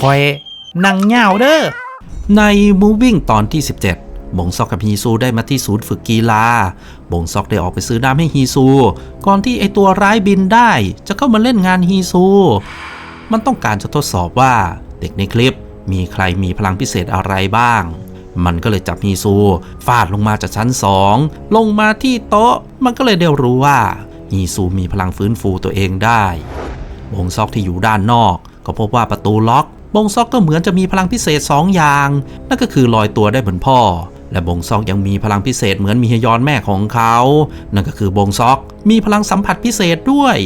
คอยนั่งเงาเด้อ ใน Moving ตอนที่ 17 บงซอกกับฮีซูได้มาที่ศูนย์ฝึกกีฬา บงซอกได้ออกไปซื้อน้ำให้ฮีซู ก่อนที่ไอตัวร้ายบินได้ จะเข้ามาเล่นงานฮีซู มันต้องการจะทดสอบว่าเด็กในคลิปมีใครมีพลังพิเศษอะไรบ้าง มันก็เลยจับฮีซู ฟาดลงมาจากชั้นสองลงมาที่โต๊ะ มันก็เลยได้รู้ว่าฮีซูมีพลังฟื้นฟูตัวเองได้ บงซอกที่อยู่ด้านนอก ก็พบว่าประตูล็อก บงซอกก็เหมือนจะมีพลังพิเศษ 2 อย่าง นั่นก็คือลอยตัวได้เหมือนพ่อ และบงซอกยังมีพลังพิเศษเหมือนมีฮยอนแม่ของเขา นั่นก็คือบงซอกมีพลังสัมผัสพิเศษด้วย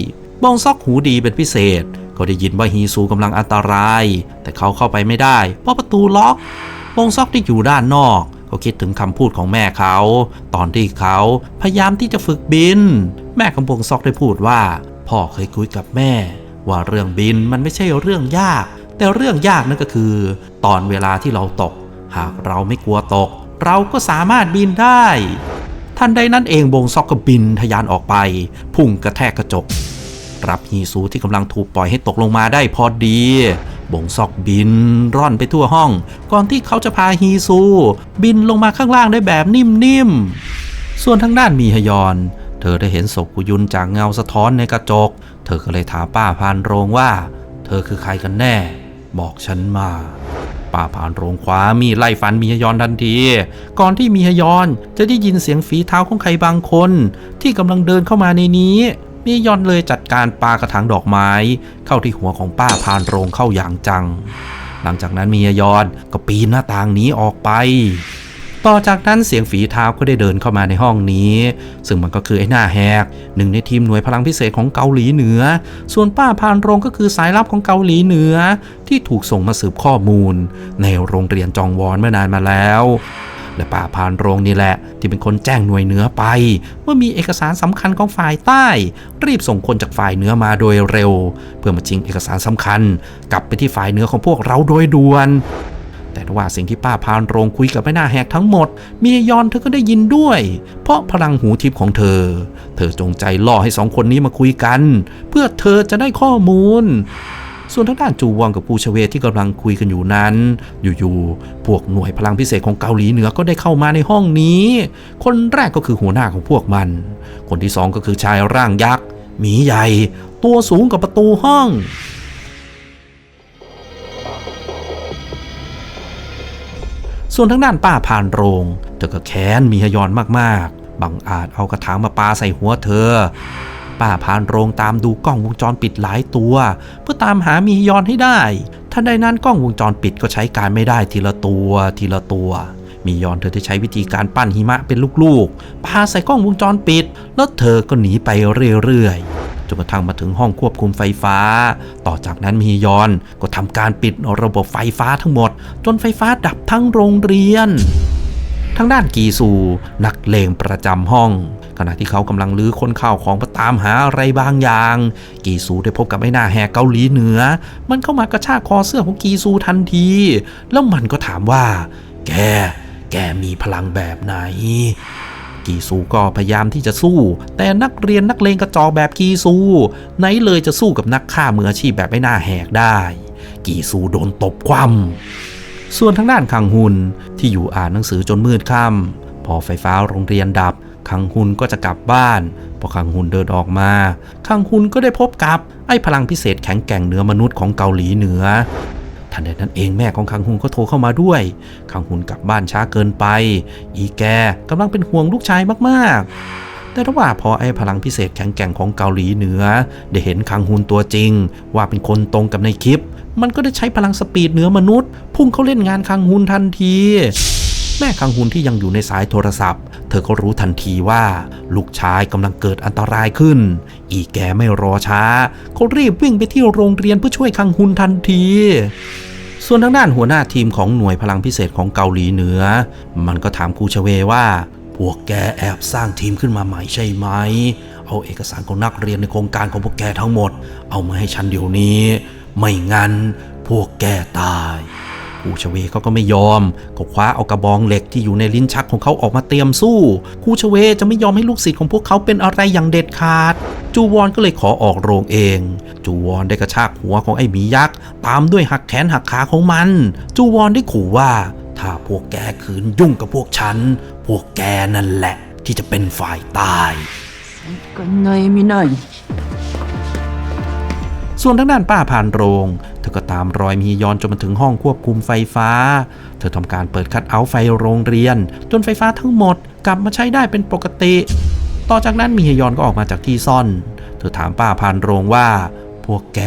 บงซอกหูดีเป็นพิเศษ ก็ได้ยินว่าฮีซูกำลังอันตราย แต่เขาเข้าไปไม่ได้ เพราะประตูล็อก บงซอกที่อยู่ด้านนอกก็คิดถึงคำพูดของแม่เขา ตอนที่เขาพยายามที่จะฝึกบิน แม่ของบงซอกได้พูดว่า พ่อเคยคุยกับแม่ ว่าเรื่องบินมันไม่ใช่เรื่องยาก แต่เรื่องยากนั่นก็คือ ตอนเวลาที่เราตก หากเราไม่กลัวตก เราก็สามารถบินได้ ทันใดนั้นเองบงซอกก็บินทะยานออกไป พุ่งกระแทกกระจก รับฮีซูที่กำลังถูกปล่อยให้ตกลงมาได้พอดีบงซอกบินร่อนไปทั่วห้อง ก่อนที่เขาจะพาฮีซู บินลงมาข้างล่างได้แบบนิ่มๆ ส่วนทางด้านมีฮยอน เธอได้เห็นศพกุยุนจากเงาสะท้อนในกระจก เธอก็เลยถามป้าพานโรงว่า เธอคือใครกันแน่ บอกฉันมาป้าผ่านโรงคว้ามีไล่ฟันมีฮยอนทันที ก่อนที่มีฮยอนจะได้ยินเสียงฝีเท้าของใครบางคน ที่กำลังเดินเข้ามาในนี้มียอนเลยจัดการปากระถางดอกไม้ เข้าที่หัวของป้าพานโรงเข้าอย่างจัง หลังจากนั้นมียอนก็ปีนหน้าต่างหนี้ออกไป ต่อจากนั้นเสียงฝีเท้าก็ได้เดินเข้ามาในห้องนี้ ซึ่งมันก็คือไอ้หน้าแหกหนึ่งในทีมหน่วยพลังพิเศษของเกาหลีเหนือ ส่วนป้าพานโรงก็คือสายลับของเกาหลีเหนือ ที่ถูกส่งมาสืบข้อมูล ในโรงเรียนจองวอนเมื่อนานมาแล้วและป้าพานโรงนี่แหละ ที่เป็นคนแจ้งหน่วยเหนือไป ว่ามีเอกสารสำคัญของฝ่ายใต้ รีบส่งคนจากฝ่ายเหนือมาโดยเร็ว เพื่อมาชิงเอกสารสำคัญ กลับไปที่ฝ่ายเหนือของพวกเราโดยด่วน แต่ว่าสิ่งที่ป้าพานโรงคุยกับแม่นาแหกทั้งหมด มียอนเธอก็ได้ยินด้วย เพราะพลังหูทิพย์ของเธอ เธอจงใจล่อให้สองคนนี้มาคุยกัน เพื่อเธอจะได้ข้อมูล ส่วนทางด้านจูวองกับปูชเวที่กำลังคุยกันอยู่นั้น อยู่ๆพวกหน่วยพลังพิเศษของเกาหลีเหนือก็ได้เข้ามาในห้องนี้ คนแรกก็คือหัวหน้าของพวกมัน คนที่สองก็คือชายร่างยักษ์หมีใหญ่ ตัวสูงกับประตูห้อง ส่วนทางด้านป้าพานโรง เธอก็แค้นมีฮยอนมากๆ บังอาจเอากระถางมาปาใส่หัวเธอ ป้าพานโรงตามดูกล้องวงจรปิดหลายตัว เพื่อตามหามีฮยอนให้ได้ทันใดนั้นกล้องวงจรปิดก็ใช้การไม่ได้ทีละตัว ทีละตัว มียอนเธอได้ใช้วิธีการปั้นหิมะเป็นลูกๆปาใส่กล้องวงจรปิด แล้วเธอก็หนีไปเรื่อยๆ จนกระทั่งมาถึงห้องควบคุมไฟฟ้า ต่อจากนั้นมียอนก็ทำการปิดระบบไฟฟ้าทั้งหมด จนไฟฟ้าดับทั้งโรงเรียนทางด้านกีซูนักเลงประจำห้อง ขณะที่เขากำลังลื้อค้นข้าวของมาตามหาอะไรบางอย่าง กีซูได้พบกับไอ้หน้าแหกเกาหลีเหนือ มันเข้ามากระชากคอเสื้อของกีซูทันที แล้วมันก็ถามว่า แก แกมีพลังแบบไหน กีซูก็พยายามที่จะสู้ แต่นักเรียนนักเลงกระจอกแบบกีซู ไหนเลยจะสู้กับนักฆ่ามืออาชีพแบบไอ้หน้าแหกได้ กีซูโดนตบคว่ำส่วนทางด้านคังฮุนที่อยู่อ่านหนังสือจนมืดค่ำพอไฟฟ้าโรงเรียนดับคังฮุนก็จะกลับบ้านพอคังฮุนเดินออกมาคังฮุนก็ได้พบกับไอ้พลังพิเศษแข็งแกร่งเหนือมนุษย์ของเกาหลีเหนือ ทันใดนั้นเองแม่ของคังฮุนก็โทรเข้ามาด้วย คังฮุนกลับบ้านช้าเกินไป อีแกกำลังเป็นห่วงลูกชายมากๆ แต่ระหว่าพอไอ้พลังพิเศษแข็งแกร่งของเกาหลีเหนือ ได้เห็นคังฮุนตัวจริง ว่าเป็นคนตรงกับในคลิป มันก็ได้ใช้พลังสปีดเหนือมนุษย์ พุ่งเข้าเล่นงานคังฮุนทันที แม่คังฮุนที่ยังอยู่ในสายโทรศัพท์ เธอก็รู้ทันทีว่า ลูกชายกำลังเกิดอันตรายขึ้น อีแกไม่รอช้าเขารีบวิ่งไปที่โรงเรียนเพื่อช่วยคังฮุนทันทีส่วนทางด้านหัวหน้าทีมของหน่วยพลังพิเศษของเกาหลีเหนือ มันก็ถามคูชเวว่า พวกแกแอบสร้างทีมขึ้นมาใหม่ใช่ไหม เอาเอกสารของนักเรียนในโครงการของพวกแกทั้งหมด เอามาให้ฉันเดี๋ยวนี้ ไม่งั้นพวกแกตาย คคูชเวเขาก็ไม่ยอมก็คว้าเอากระบองเหล็กที่อยู่ในลิ้นชักของเขาออกมาเตรียมสู้คูชเวจะไม่ยอมให้ลูกศิษย์ของพวกเขาเป็นอะไรอย่างเด็ดขาด จูวอนก็เลยขอออกโรงเอง จูวอนได้กระชากหัวของไอ้หมียักษ์ตามด้วยหักแขนหักขาของมัน จูวอนได้ขู่ว่า ถ้าพวกแกขืนยุ่งกับพวกฉัน พวกแกนั่นแหละ ที่จะเป็นฝ่ายตายกันในมิไนส่วนทางด้านป้าผ่านโรง เธอก็ตามรอยมียอนจนมาถึงห้องควบคุมไฟฟ้า เธอทำการเปิดคัดเอาไฟโรงเรียน จนไฟฟ้าทั้งหมดกลับมาใช้ได้เป็นปกติ ต่อจากนั้นมีฮยอนก็ออกมาจากที่ซ่อน เธอถามป้าผ่านโรงว่า พวกแก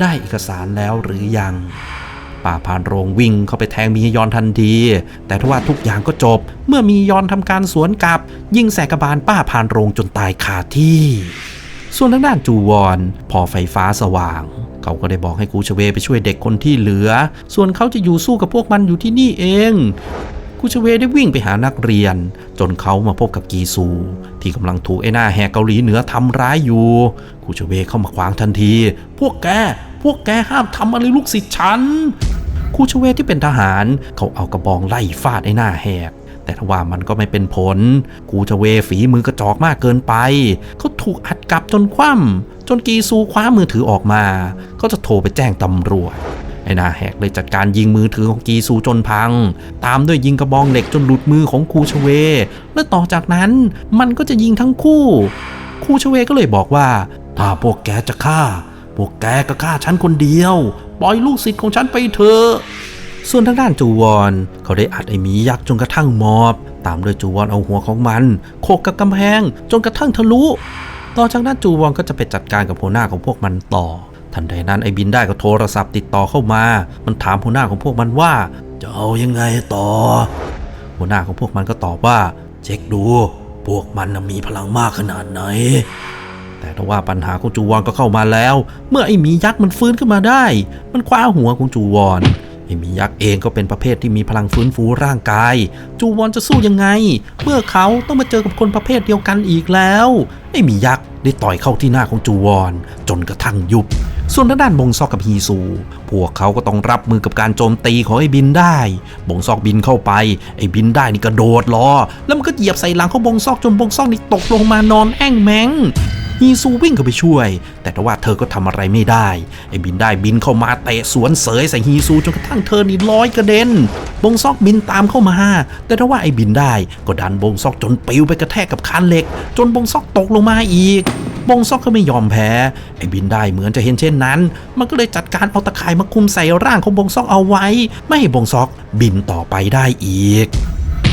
ได้เอกสารแล้วหรือยังป้าพานโรงวิ่งเข้าไปแทงมีฮยอนทันที แต่ทว่าทุกอย่างก็จบ เมื่อมียอนทำการสวนกลับ ยิงแสกบาลป้าพานโรงจนตายคาที่ ส่วนทางด้านจูวอนพอไฟฟ้าสว่าง เขาก็ได้บอกให้กูชเวไปช่วยเด็กคนที่เหลือ ส่วนเขาจะอยู่สู้กับพวกมันอยู่ที่นี่เองกูชเวได้วิ่งไปหานักเรียน จนเขามาพบกับกีซู ที่กำลังถูกไอ้หน้าแหกเกาหลีเหนือทำร้ายอยู่กูชเวเข้ามาขวางทันที พวกแก พวกแกห้ามทำอะไรลูกศิษย์ฉันคูชเวที่เป็นทหาร เขาเอากระบองไล่ฟาดไอ้หน้าแหก แต่ทว่ามันก็ไม่เป็นผล กูชเวฝีมือกระจอกมากเกินไปเขาถูกอัดกลับจนคว่ำจนกีซูคว้ามือถือออกมา ก็จะโทรไปแจ้งตำรวจไอ้นาแหกเลยจัดการยิงมือถือของกีซูจนพัง ตามด้วยยิงกระบองเหล็กจนหลุดมือของคูชเว และต่อจากนั้นมันก็จะยิงทั้งคู่ คูชเวก็เลยบอกว่า ถ้าพวกแกจะฆ่า พวกแกก็ฆ่าฉันคนเดียว ปล่อยลูกศิษย์ของฉันไปเถอะ ส่วนทางด้านจูวอนเขาได้อัดไอหมียักษ์จนกระทั่งมอบ ตามด้วยจูวอนเอาหัวของมันโขกกับกำแพงจนกระทั่งทะลุ ต่อจากนั้นจูวอนก็จะไปจัดการกับหัวหน้าของพวกมันต่อ ทันใดนั้นไอบินได้ก็โทรศัพท์ติดต่อเข้ามา มันถามหัวหน้าของพวกมันว่า จะเอายังไงต่อ หัวหน้าของพวกมันก็ตอบว่า เช็คดู พวกมันมีพลังมากขนาดไหนแต่ถ้าว่าปัญหาของจูวอนก็เข้ามาแล้ว เมื่อไอ้หมียักษ์มันฟื้นขึ้นมาได้ มันคว้าหัวของจูวอน อ้หมียักษ์เองก็เป็นประเภทที่มีพลังฟื้นฟูร่างกาย จูวอนจะสู้ยังไง เมื่อเขาต้องมาเจอกับคนประเภทเดียวกันอีกแล้วไอ้มียักษ์ได้ต่อยเข้าที่หน้าของจูวอน จนกระทั่งยุบ ส่วนทางด้านบงซอกกับฮีซู พวกเขาก็ต้องรับมือกับการโจมตีของไอ้บินได้บงซอกบินเข้าไป ไอ้บินได้นี่กระโดดรอแล้วมันก็เหยียบใส่หลังของบงซอกจนบงซอกนี่ตกลงมานอนแอ่งแมง ฮีซูวิ่งเข้าไปช่วย แต่ว่าเธอก็ทำอะไรไม่ได้ ไอ้บินได้บินเข้ามาเตะสวนเสยใส่ฮีซูจนกระทั่งเธอนี่ลอยกระเด็น บงซอกบินตามเข้ามา แต่ทว่าไอ้บินได้ก็ดันบงซอกจนปิวไปกระแทกกับคานเหล็ก จนบงซอกตกลงมาอีก บงซอกก็ไม่ยอมแพ้ ไอ้บินได้เหมือนจะเห็นเช่นนั้น มันก็เลยจัดการเอาตะข่ายมาคุมใส่ร่างของบงซอกเอาไว้ ไม่ให้บงซอกบินต่อไปได้อีก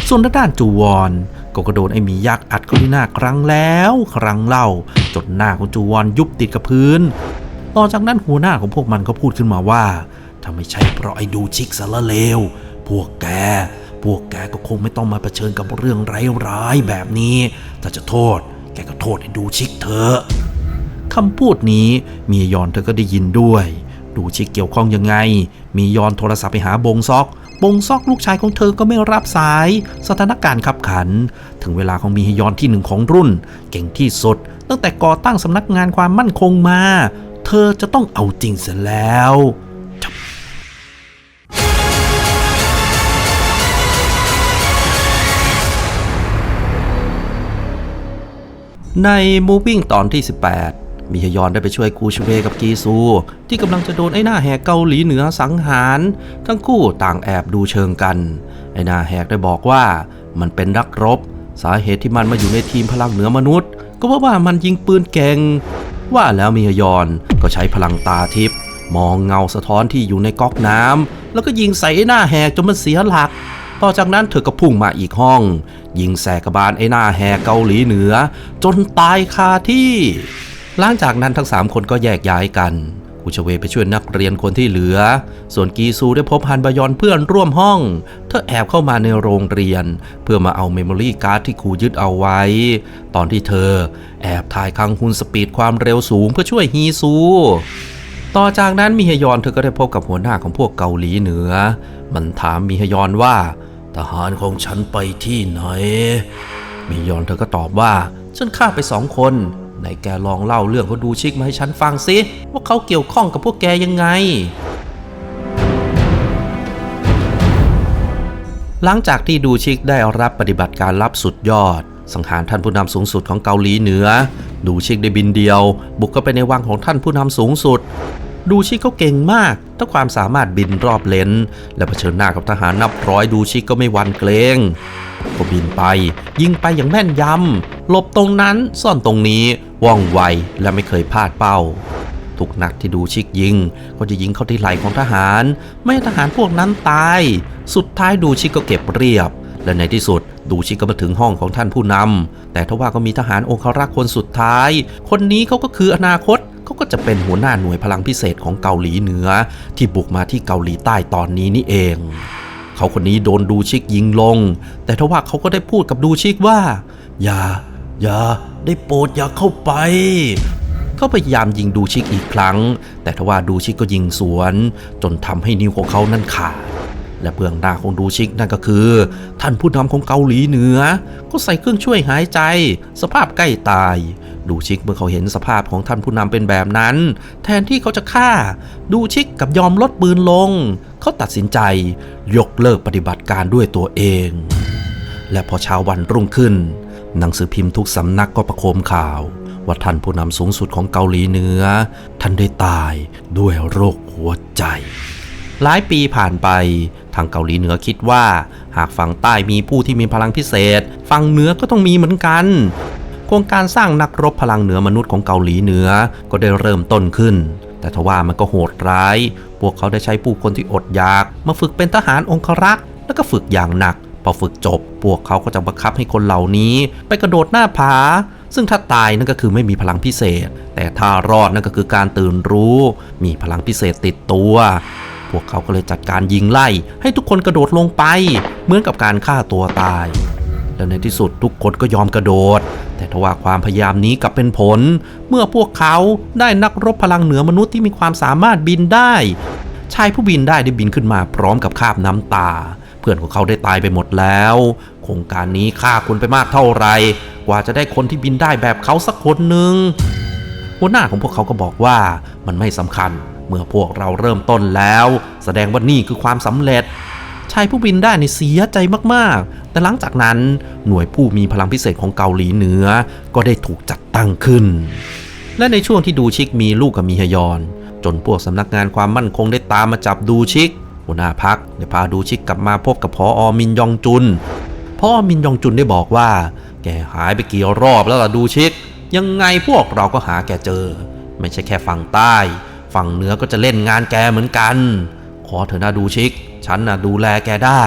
ส่วนด้านจูวอน ก็กระโดดไอ้หมียักษ์อัดเข้าที่หน้าครั้งแล้ว ครั้งเล่า จนหน้าของจูวอนยุบติดกับพื้น ต่อจากนั้นหัวหน้าของพวกมันก็พูดขึ้นมาว่าถ้าไม่ใช่เพราะไอ้ดูชิกสารเลว พวกแก พวกแกก็คงไม่ต้องมาเผชิญกับเรื่องร้ายๆแบบนี้ ถ้าจะโทษ แกก็โทษไอ้ดูชิกเถอะคำพูดนี้มียอนเธอก็ได้ยินด้วย ดูชิกเกี่ยวข้องยังไง มียอนโทรศัพท์ไปหาบงซอก บงซอกลูกชายของเธอก็ไม่รับสาย สถานการณ์ขับขัน ถึงเวลาของมีฮยอนที่หนึ่งของรุ่น เก่งที่สุด ตั้งแต่ก่อตั้งสำนักงานความมั่นคงมา เธอจะต้องเอาจริงเสียแล้วใน Moving ตอนที่ 18 มีฮยอนได้ไปช่วยกูชเวกับกีซู ที่กำลังจะโดนไอ้หน้าแหกเกาหลีเหนือสังหาร ทั้งคู่ต่างแอบดูเชิงกัน ไอ้หน้าแหกได้บอกว่า มันเป็นนักรบ สาเหตุที่มันมาอยู่ในทีมพลังเหนือมนุษย์ ก็เพราะว่ามันยิงปืนเก่งว่าแล้วมีฮยอนก็ใช้พลังตาทิพย์มองเงาสะท้อนที่อยู่ในก๊อกน้ำแล้วก็ยิงใส่ไอ้หน้าแหกจนมันเสียหลักต่อจากนั้นเธอก็พุ่งมาอีกห้อง ยิงแสกบาลไอ้หน้าแหกเกาหลีเหนือ จนตายคาที่ หลังจากนั้นทั้งสามคนก็แยกย้ายกันกูชเวไปช่วยนักเรียนคนที่เหลือ ส่วนกีซูได้พบฮันบยอนเพื่อนร่วมห้อง เธอแอบเข้ามาในโรงเรียน เพื่อมาเอาเมมโมรี่การ์ดที่ครูยึดเอาไว้ ตอนที่เธอ แอบถ่ายคังฮุนสปีดความเร็วสูงเพื่อช่วยฮีซูต่อจากนั้นมีฮยอนเธอก็ได้พบกับหัวหน้าของพวกเกาหลีเหนือ มันถามมีฮยอนว่า ทหารของฉันไปที่ไหนมียอนเธอก็ตอบว่า ฉันฆ่าไปสองคน ไหนแกลองเล่าเรื่องเขาดูชิกมาให้ฉันฟังสิว่าเขาเกี่ยวข้องกับพวกแกยังไง หลังจากที่ดูชิกได้รับปฏิบัติการลับสุดยอด สังหารท่านผู้นำสูงสุดของเกาหลีเหนือ ดูชิกได้บินเดียว บุกเข้าไปในวังของท่านผู้นำสูงสุด ดูชิกเขาเก่งมากทั้งความสามารถบินรอบเลนและเผชิญหน้ากับทหารนับร้อยดูชิกก็ไม่หวันเกรงก็บินไป ยิงไปอย่างแม่นยำ หลบตรงนั้นซ่อนตรงนี้ว่องไวและไม่เคยพลาดเป้า ทุกนัดที่ดูชิกยิง ก็จะยิงเข้าที่ไหล่ของทหาร ไม่ให้ทหารพวกนั้นตาย สุดท้ายดูชิกก็เก็บเรียบ และในที่สุดดูชิกก็มาถึงห้องของท่านผู้นำแต่ทว่าก็มีทหารองครักษ์คนสุดท้าย คนนี้เขาก็คืออนาคตเขาก็จะเป็นหัวหน้าหน่วยพลังพิเศษของเกาหลีเหนือ ที่บุกมาที่เกาหลีใต้ตอนนี้นี่เอง เขาคนนี้โดนดูชิกยิงลง แต่ทว่าเขาก็ได้พูดกับดูชิกว่า อย่า อย่าได้โปรดอย่าเข้าไป เขาพยายามยิงดูชิกอีกครั้ง แต่ทว่าดูชิกก็ยิงสวน จนทำให้นิ้วของเขานั้นขาดและเบื้องหน้าของดูชิกนั่นก็คือ ท่านผู้นำของเกาหลีเหนือ ก็ใส่เครื่องช่วยหายใจ สภาพใกล้ตาย ดูชิกเมื่อเขาเห็นสภาพของท่านผู้นำเป็นแบบนั้น แทนที่เขาจะฆ่า ดูชิกกับยอมลดปืนลง เขาตัดสินใจ ยกเลิกปฏิบัติการด้วยตัวเอง และพอเช้าวันรุ่งขึ้น หนังสือพิมพ์ทุกสำนักก็ประโคมข่าว ว่าท่านผู้นำสูงสุดของเกาหลีเหนือ ท่านได้ตายด้วยโรคหัวใจ หลายปีผ่านไปทางเกาหลีเหนือคิดว่า หากฝั่งใต้มีผู้ที่มีพลังพิเศษ ฝั่งเหนือก็ต้องมีเหมือนกันโครงการสร้างนักรบพลังเหนือมนุษย์ของเกาหลีเหนือก็ได้เริ่มต้นขึ้น แต่ทว่ามันก็โหดร้าย พวกเขาได้ใช้ผู้คนที่อดอยาก มาฝึกเป็นทหารองครักษ์ แล้วก็ฝึกอย่างหนัก อฝึกจบ พวกเขาก็จะบังคับให้คนเหล่านี้ ไปกระโดดหน้าผา ซึ่งถ้าตายนั่นก็คือไม่มีพลังพิเศษ แต่ถ้ารอดนั่นก็คือการตื่นรู้ มีพลังพิเศษติดตัว พวกเขาก็เลยจัดการยิงไล่ ให้ทุกคนกระโดดลงไป เหมือนกับการฆ่าตัวตายและในที่สุดทุกคนก็ยอมกระโดด แต่ทว่าความพยายามนี้กลับเป็นผล เมื่อพวกเขาได้นักรบพลังเหนือมนุษย์ที่มีความสามารถบินได้ ชายผู้บินได้ได้บินขึ้นมาพร้อมกับคาบน้ำตา พื่อนของเขาได้ตายไปหมดแล้ว โครงการนี้ฆ่าคนไปมากเท่าไหร่กว่าจะได้คนที่บินได้แบบเขาสักคนหนึ่งหัวหน้าของพวกเขาก็บอกว่ามันไม่สำคัญ เมื่อพวกเราเริ่มต้นแล้ว แสดงว่านี่คือความสำเร็จชายผู้บินได้ในเสียใจมากๆ แต่หลังจากนั้นหน่วยผู้มีพลังพิเศษของเกาหลีเหนือ ก็ได้ถูกจัดตั้งขึ้น และในช่วงที่ดูชิกมีลูกกับมีฮยอน จนพวกสำนักงานความมั่นคงได้ตามมาจับดูชิก หัวหน้าพักได้พาดูชิกกลับมาพบกับพออมินยองจุนพ่อมินยองจุนได้บอกว่า แกหายไปกี่รอบแล้วล่ะดูชิก ยังไงพวกเราก็หาแกเจอ ไม่ใช่แค่ฝั่งใต้ ฝั่งเหนือก็จะเล่นงานแกเหมือนกัน ขอเถอะนะดูชิก ฉันนะดูแลแกได้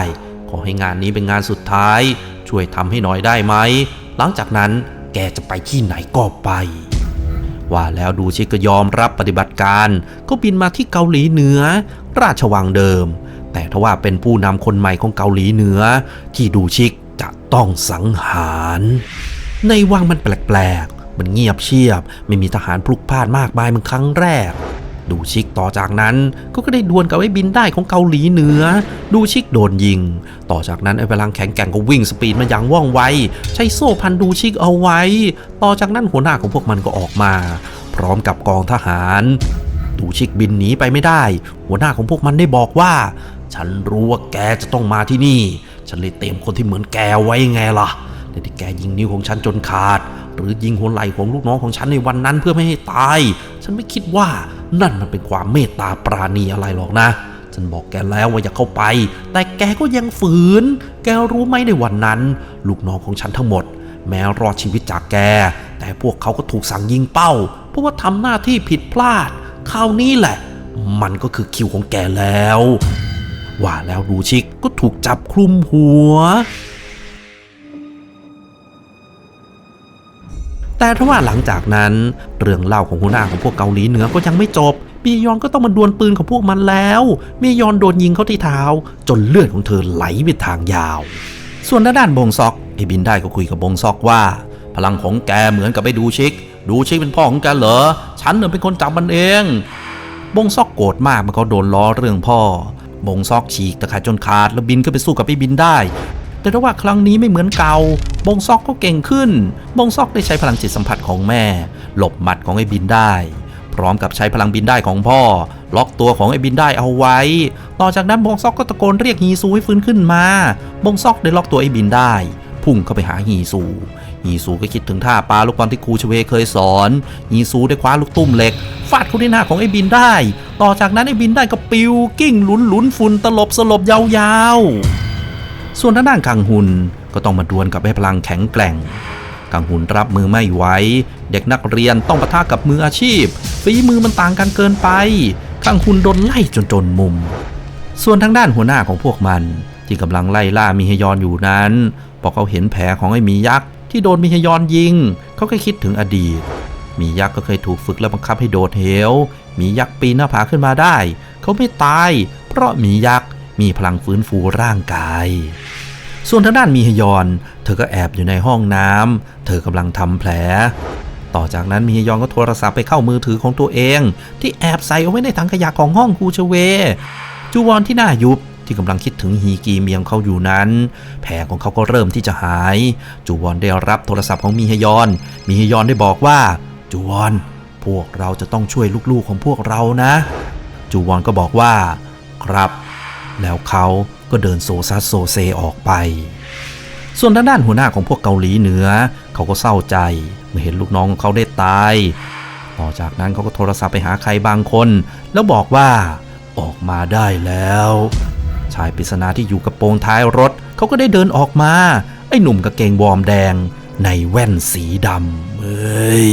ขอให้งานนี้เป็นงานสุดท้าย ช่วยทำให้หน่อยได้ไหม หลังจากนั้นแกจะไปที่ไหนก็ไป ว่าแล้วดูชิกก็ยอมรับปฏิบัติการ ก็บินมาที่เกาหลีเหนือ ราชวังเดิม แต่ทว่าเป็นผู้นำคนใหม่ของเกาหลีเหนือ ที่ดูชิกจะต้องสังหาร ในวังมันแปลกๆ มันเงียบเชียบ ไม่มีทหารพลุกพลาดมากมายเหมือนครั้งแรก ดูชิกต่อจากนั้นก็ได้ดวลกับไอ้บินได้ของเกาหลีเหนือ ดูชิกโดนยิง ต่อจากนั้นไอ้พลังแข็งแกร่งก็วิ่งสปีดมาอย่างว่องไว ใช้โซ่พันดูชิกเอาไว้ ต่อจากนั้นหัวหน้าของพวกมันก็ออกมา พร้อมกับกองทหาร ดูชิกบินหนีไปไม่ได้ หัวหน้าของพวกมันได้บอกว่า ฉันรู้ว่าแกจะต้องมาที่นี่ ฉันเลยเตรียมคนที่เหมือนแกไว้ไงล่ะ แต่ที่แกยิงนิ้วของฉันจนขาด หรือยิงหัวไหล่ของลูกน้องของฉันในวันนั้นเพื่อไม่ให้ตาย ฉันไม่คิดว่านั่นมันเป็นความเมตตาปราณีอะไรหรอกนะ ฉันบอกแกแล้วว่าอย่าเข้าไป แต่แกก็ยังฝืน แกรู้ไหมในวันนั้น ลูกน้องของฉันทั้งหมด แม้รอดชีวิตจากแก แต่พวกเขาก็ถูกสั่งยิงเป้า เพราะว่าทำหน้าที่ผิดพลาด คราวนี้แหละ มันก็คือคิวของแกแล้ว ว่าแล้วดูชิกก็ถูกจับคลุมหัว แต่ถ้าว่าหลังจากนั้น เรื่องเล่าของหัวหน้าของพวกเกาหลีเหนือก็ยังไม่จบมียอนก็ต้องมาดวลปืนของพวกมันแล้วมียอนโดนยิงเข้าที่เท้า จนเลือดของเธอไหลไปทางยาว ส่วนด้านบงซอกไอ้บินได้ก็คุยกับบงซอกว่า พลังของแกเหมือนกับไปดูชิก ดูชิกเป็นพ่อของแกเหรอ ฉันเน่ยเป็นคนจับมันเอง บงซอกโกรธมากมื่อเขาโดนล้อเรื่องพ่อบงซอกฉีกตะข่ายจนขาดแล้วบินขึ้นไปสู้กับไอ้บินได้ แต่ถ้าว่าครั้งนี้ไม่เหมือนเก่า บงซอกก็เก่งขึ้น บงซอกได้ใช้พลังจิตสัมผัสของแม่ หลบหมัดของไอ้บินได้ พร้อมกับใช้พลังบินได้ของพ่อ ล็อกตัวของไอ้บินได้เอาไว้ ต่อจากนั้นบงซอกก็ตะโกนเรียกฮีซูให้ฟื้นขึ้นมา บงซอกได้ล็อกตัวไอ้บินได้ พุ่งเข้าไปหาฮีซูฮีซูก็คิดถึงท่าปลาลูกบอลที่ครูชเวเคยสอนฮีซูได้คว้าลูกตุ้มเหล็ก ฟาดเข้าที่หน้าของไอ้บินได้ ต่อจากนั้นไอ้บินได้ก็ปิวกิ้งหลุนหลุนฝุ่นตลบสลบยาวๆ ส่วนทางด้านกังหุนก็ต้องมาดวลกับไอ้พลังแข็งแกร่ง กังหุนรับมือไม่ไหว เด็กนักเรียนต้องปะทะกับมืออาชีพ ฝีมือมันต่างกันเกินไป กังหุนโดนไล่จนจนมุม ส่วนทางด้านหัวหน้าของพวกมัน ที่กำลังไล่ล่ามีฮยอนอยู่นั้นพอเขาเห็นแผลของไอ้มียักษ์ที่โดนมีฮยอนยิง เขาก็คิดถึงอดีต มียักษ์ก็เคยถูกฝึกและบังคับให้โดดเหว มียักษ์ปีนหน้าผาขึ้นมาได้ เขาไม่ตาย เพราะมียักษ์ มีพลังฟื้นฟูร่างกาย ส่วนทางด้านมีฮยอน เธอก็แอบอยู่ในห้องน้ำเธอกำลังทำแผล ต่อจากนั้นมีฮยอนก็โทรศัพท์ไปเข้ามือถือของตัวเอง ที่แอบใส่เอาไว้ในถังขยะของห้องคูชเว จูวอนที่หน้ายุบที่กำลังคิดถึงฮีกีเมียงเขาอยู่นั้น แผลของเขาก็เริ่มที่จะหาย จูวอนได้รับโทรศัพท์ของมีฮยอน มีฮยอนได้บอกว่า จูวอน พวกเราจะต้องช่วยลูกๆของพวกเรานะ จูวอนก็บอกว่า ครับ แล้วเขาก็เดินโซซัสโซเซออกไป ส่วนทางด้านหัวหน้าของพวกเกาหลีเหนือ เขาก็เศร้าใจเมื่อเห็นลูกน้องของเขาได้ตาย ต่อจากนั้นเขาก็โทรศัพท์ไปหาใครบางคน แล้วบอกว่าออกมาได้แล้ว ชายปริศนาที่อยู่กระโปรงท้ายรถ เขาก็ได้เดินออกมา ไอ้หนุ่มกางเกงวอร์มแดงในแว่นสีดำเฮ้ย